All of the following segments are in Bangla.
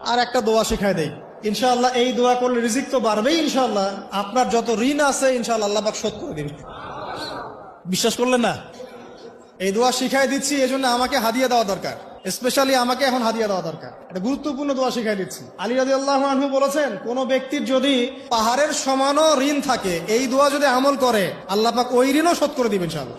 আর একটা দোয়া শিখাই দেই। ইনশাআল্লাহ এই দোয়া করলে রিজিক তো বাড়বেই ইনশাআল্লাহ। আপনার যত ঋণ আছে, ইনশাআল্লাহ আল্লাহ শোধ করে দিবে। বিশ্বাস করলেন না? এই দোয়া শিখাই দিচ্ছি এই আমাকে হাদিয়া দেওয়া দরকার। স্পেশালি আমাকে এখন হাদিয়া দেওয়া দরকার। এটা গুরুত্বপূর্ণ দোয়া শিখাই দিচ্ছি। আলী রাজি আল্লাহ আনহু বলেছেন, কোন ব্যক্তির যদি পাহাড়ের সমানও ঋণ থাকে, এই দোয়া যদি আমল করে, আল্লাহ পাক ওই ঋণও শোধ করে দিবেন ইনশাআল্লাহ।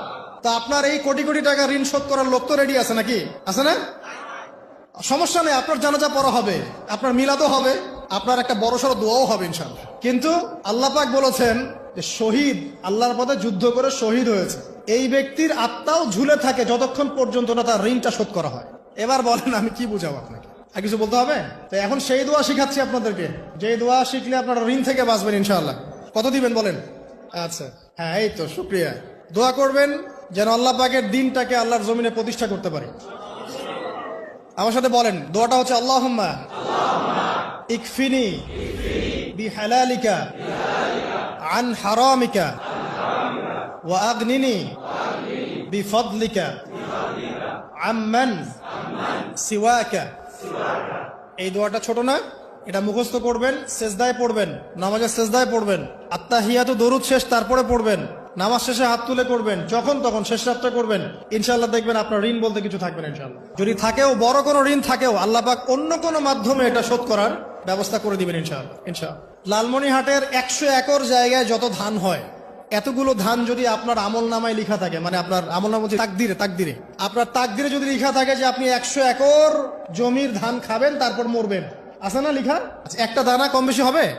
তা আপনার এই কোটি কোটি টাকা ঋণ শোধ করার লোক তো রেডি আছে নাকি? আছে না? সমস্যা নেই, আপনার জানাজা পড়া হবে, আপনার মিলাদও হবে, আপনার একটা বড় সড়ো দোয়াও হবে ইনশাল্লাহ কিন্তু আল্লাহ পাক বলেছেন যে শহীদ, আল্লাহর পথে যুদ্ধ করে শহীদ হয়েছে। এই ব্যক্তির আত্মাও ঝুলে থাকে যতক্ষণ পর্যন্ত না তার ঋণটা শোধ করা হয়। এবার বলেন, আমি কি বুঝাবো আপনাকে? আর কিছু বলতে হবে? তো এখন সেই দোয়া শিখাচ্ছি আপনাদেরকে। যে দোয়া শিখলে আপনারা ঋণ থেকে বাঁচবেন ইনশাআল্লাহ। কত দিবেন বলেন? আচ্ছা হ্যাঁ এই তো, শুক্রিয়া। দোয়া করবেন যেন আল্লাহ পাকের দিনটাকে আল্লাহর জমিনে প্রতিষ্ঠা করতে পারে। আমার সাথে বলেন, দোয়াটা হচ্ছে আল্লাহুম্মা ইকফিনি বিহালালিকা, আন হারামিকা, ওয়া আগনিনি বিফদলিকা, আম্মান সিওয়াকা। এই দোয়াটা ছোট না, এটা মুখস্থ করবেন, সেজদায় পড়বেন, নামাজের সেজদায় পড়বেন আত্মাহিয়া তো দরুদ শেষ, তারপরে পড়বেন। নামাজ শেষে হাত তুলে করবেন যখন তখন শেষ রাতটা করবেন। ইনশাল্লাহ দেখবেন আপনার ঋণ বলতে কিছু থাকবে না ইনশাল্লাহ যদি থাকেও বড় কোনো ঋণ থাকেও আল্লাহ পাক অন্য কোনো মাধ্যমে এটা শোধ করার ব্যবস্থা করে দিবেন ইনশাল্লাহ ইনশাল্লাহ লালমনিহাটের একশো একর জায়গায় যত ধান হয় এতগুলো ধান যদি আপনার আমল নামায় লিখা থাকে মানে আপনার আমল নাম তাকদিরে তাকদিরে। আপনার তাকদিরে যদি লিখা থাকে যে আপনি একশো একর জমির ধান খাবেন তারপর মরবেন। আছে না লিখা? আচ্ছা, একটা দানা কম বেশি হবে?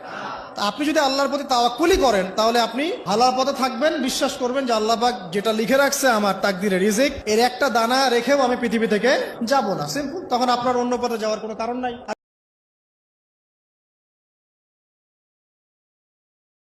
আপনি যদি আল্লাহর প্রতি তাওয়াক্কুলি করেন, তাহলে আপনি হালার পথে থাকবেন, বিশ্বাস করবেন যে আল্লাহ পাক যেটা লিখে রাখছে আমার তাকদিরে রিজিক, এর একটা দানা রেখেও আমি পৃথিবী থেকে যাব না। সিম্পল, তখন আপনার অন্য পথে যাওয়ার কোনো কারণ নাই।